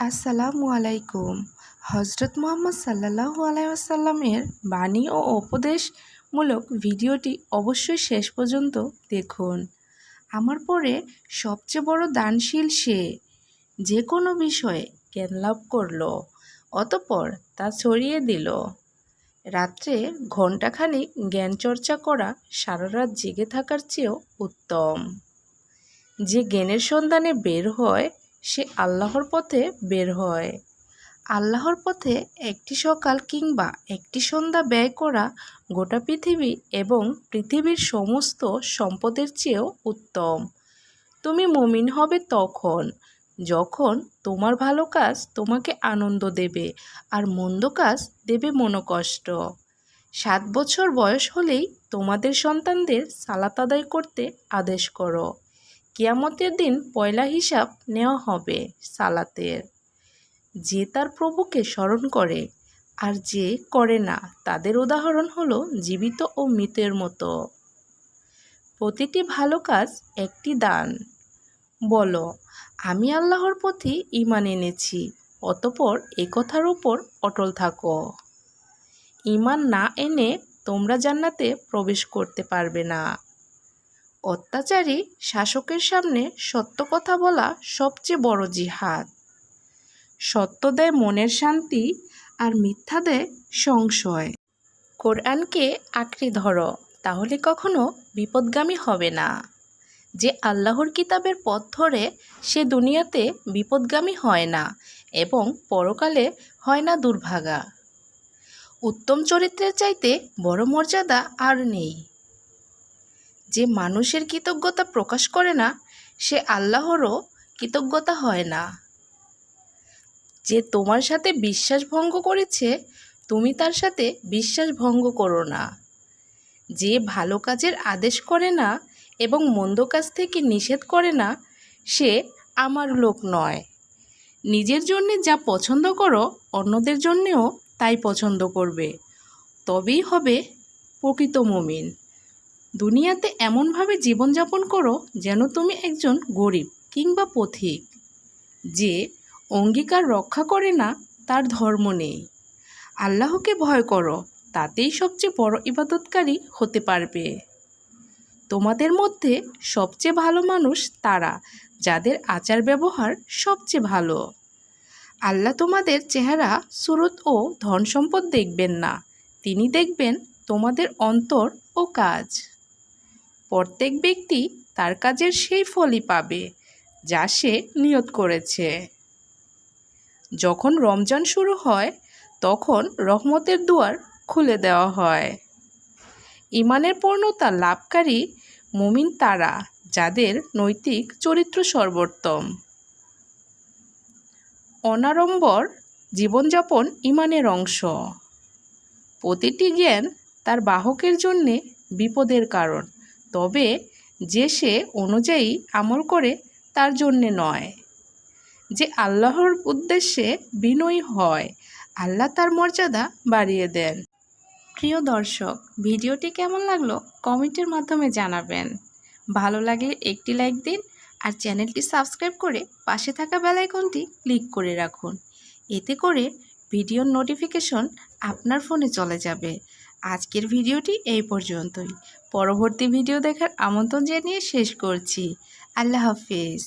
আসসালামু আলাইকুম। হজরত মোহাম্মদ সাল্লাল্লাহু আলাইসাল্লামের বাণী ও উপদেশমূলক ভিডিওটি অবশ্যই শেষ পর্যন্ত দেখুন। আমার পরে সবচেয়ে বড় দানশীল সে যে কোনো বিষয়ে জ্ঞান লাভ করল, অতপর তা ছড়িয়ে দিল। রাত্রে ঘণ্টাখানিক জ্ঞান চর্চা করা সারা রাত জেগে থাকার চেয়েও উত্তম। যে জ্ঞানের সন্ধানে বের হয় সে আল্লাহর পথে বের হয়। আল্লাহর পথে একটি সকাল কিংবা একটি সন্ধ্যা ব্যয় করা গোটা পৃথিবী এবং পৃথিবীর সমস্ত সম্পদের চেয়েও উত্তম। তুমি মমিন হবে তখন, যখন তোমার ভালো কাজ তোমাকে আনন্দ দেবে আর মন্দ কাজ দেবে মনোকষ্ট। সাত বছর বয়স হলেই তোমাদের সন্তানদের সালাত আদায় করতে আদেশ করো। কিয়ামতের দিন পয়লা হিসাব নেওয়া হবে সালাতের। যে তার প্রভুকে স্মরণ করে আর যে করে না, তাদের উদাহরণ হলো জীবিত ও মৃতের মতো। প্রতিটি ভালো কাজ একটি দান। বলো, আমি আল্লাহর প্রতি ইমান এনেছি, অতপর এ কথার উপর অটল থাকো। ইমান না এনে তোমরা জান্নাতে প্রবেশ করতে পারবে না। অত্যাচারী শাসকের সামনে সত্য কথা বলা সবচেয়ে বড় জিহাদ। সত্য দেয় মনের শান্তি আর মিথ্যা দেয় সংশয়। কোরআনকে আঁকড়ে ধরো, তাহলে কখনো বিপদগামী হবে না। যে আল্লাহর কিতাবের পথ ধরে, সে দুনিয়াতে বিপদগামী হয় না এবং পরকালে হয় না দুর্ভাগা। উত্তম চরিত্রের চাইতে বড় মর্যাদা আর নেই। যে মানুষের কৃতজ্ঞতা প্রকাশ করে না, সে আল্লাহরও কৃতজ্ঞতা হয় না। যে তোমার সাথে বিশ্বাস ভঙ্গ করেছে, তুমি তার সাথে বিশ্বাস ভঙ্গ করো না। যে ভালো কাজের আদেশ করে না এবং মন্দ কাজ থেকে নিষেধ করে না, সে আমার লোক নয়। নিজের জন্যে যা পছন্দ করো, অন্যদের জন্যেও তাই পছন্দ করবে। তবেই হবে প্রকৃত মুমিন। দুনিয়াতে এমনভাবে জীবনযাপন করো যেন তুমি একজন গরিব কিংবা পথিক, যে অঙ্গীকার রক্ষা করে না, তার ধর্ম নেই। আল্লাহকে ভয় করো, তাতেই সবচেয়ে বড় ইবাদতকারী হতে পারবে। তোমাদের মধ্যে সবচেয়ে ভালো মানুষ তারা, যাদের আচার ব্যবহার সবচেয়ে ভালো। আল্লাহ তোমাদের চেহারা, সুরত ও ধন সম্পদ দেখবেন না। তিনি দেখবেন তোমাদের অন্তর ও কাজ। প্রত্যেক ব্যক্তি তার কাজের সেই ফলই পাবে, যা সে নিয়ত করেছে। যখন রমজান শুরু হয়, তখন রহমতের দুয়ার খুলে দেওয়া হয়। ইমানের পূর্ণতা লাভকারী মুমিন তারা, যাদের নৈতিক চরিত্র সর্বোত্তম। অনাড়ম্বর জীবনযাপন ইমানের অংশ। প্রতিটি জ্ঞান তার বাহকের জন্যে বিপদের কারণ। তবে যে সে অনুযায়ী আমল করে তার জন্যে নয়। যে আল্লাহর উদ্দেশ্যে বিনয়ী হয়, আল্লাহ তার মর্যাদা বাড়িয়ে দেন। প্রিয় দর্শক, ভিডিওটি কেমন লাগল কমেন্টের মাধ্যমে জানাবেন। ভালো লাগলে একটি লাইক দিন আর চ্যানেলটি সাবস্ক্রাইব করে পাশে থাকা বেলাইকনটি ক্লিক করে রাখুন। এতে করে ভিডিওর নোটিফিকেশন আপনার ফোনে চলে যাবে। আজকের ভিডিওটি এই পর্যন্তই। পরবর্তী ভিডিও দেখার আমন্ত্রণ জানিয়ে শেষ করছি। আল্লাহ হাফিজ।